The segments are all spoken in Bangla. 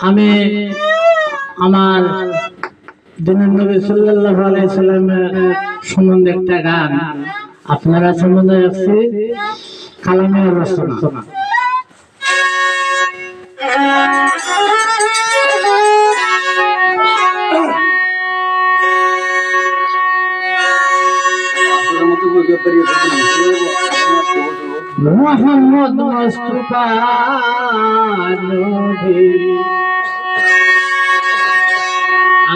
আমি আমার দিনের সাল্লাল্লাহু আলাইহি সাল্লামের সম্বন্ধে একটা গান। আপনারা সম্বন্ধে আছে কালামের রচনা। মোহাম্মদ মুস্তাফা নবী।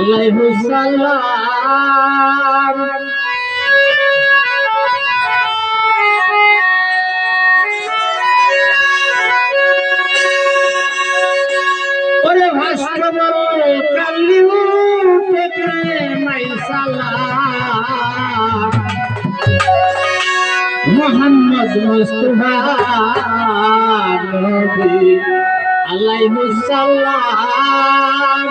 আলাইহি সাল্লাম ওরে ভাস্কর কালি উঠে মাই সালাম মোহাম্মদ মুস্তাফা নবী সালাম।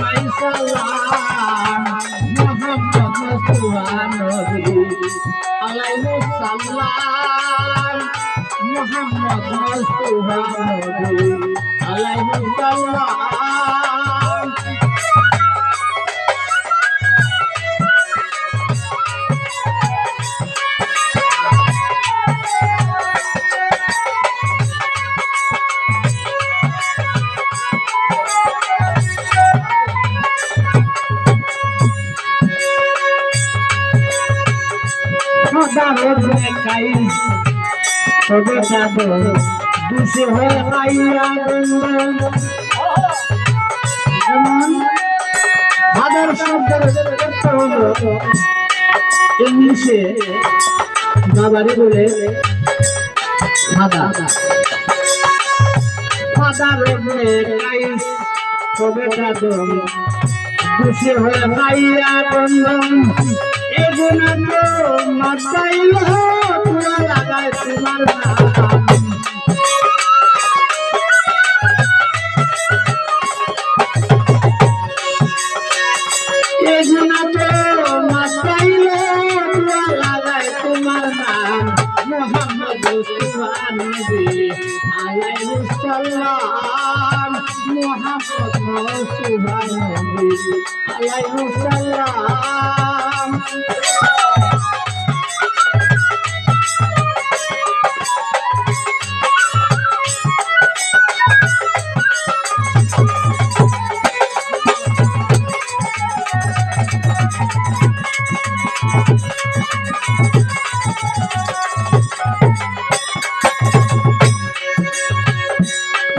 মাই সালাম মাস্টবল কালি দেখাই তবে যাব দুশে হয়ে বন্ধন যেমন শব্দের ইংলিশে বাবারে বলে ফাদার ফাদার দেখাই তবে যাব খুশি হয়ে পাইয়া বন্ধন এগুলো মাতাইল লাগায় তোমার নাম। সালাম মোহাম্মদ সুবহানবী আলাইহিস সালাম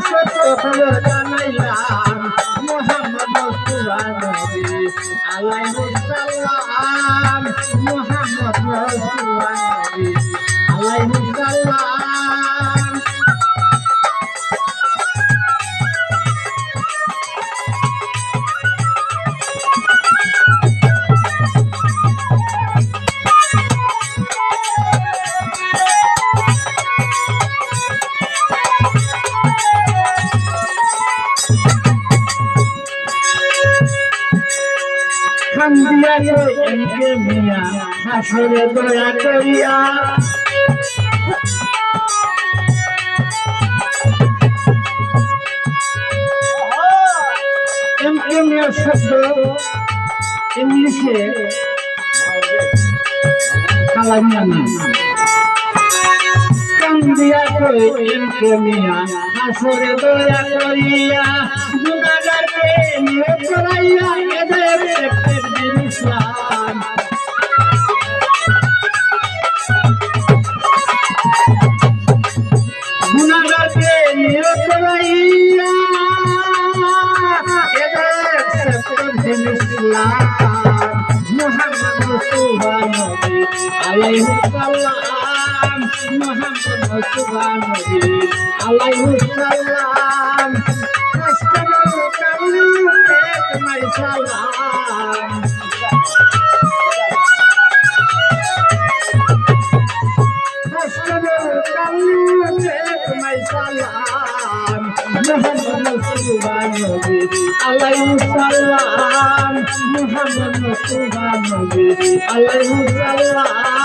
সত্য খবর জানাইলাম মোহাম্মদ মুস্তাফা নবী আলাইহিস সালাম মোহাম্মদ মুস্তাফা নবী আলাইহিস সালাম গো এমকে মিয়া হাসরে দয়া করিয়া এমকে মিয়া শব্দ ইংলিশে কালামিয়া নাম কান্দিয়া গো এমকে মিয়া দয়া করিয়া গুনাগারকে নিয়ে চড়াইয়া এদের ইসলাম গুণাগাতে নিয়ত রইয়া এদের সত্তর দিন ইসলাম মোহাম্মদ মুস্তফা নবী আলাইহিস সালাম মোহাম্মদ মুস্তফা নবী আলাইহিস সালাম মাই সালাম। মুহাম্মদ মুস্তফা নবী আলাইহি সালাম। মুহাম্মদ মুস্তফা নবী আলাইহি সালাম।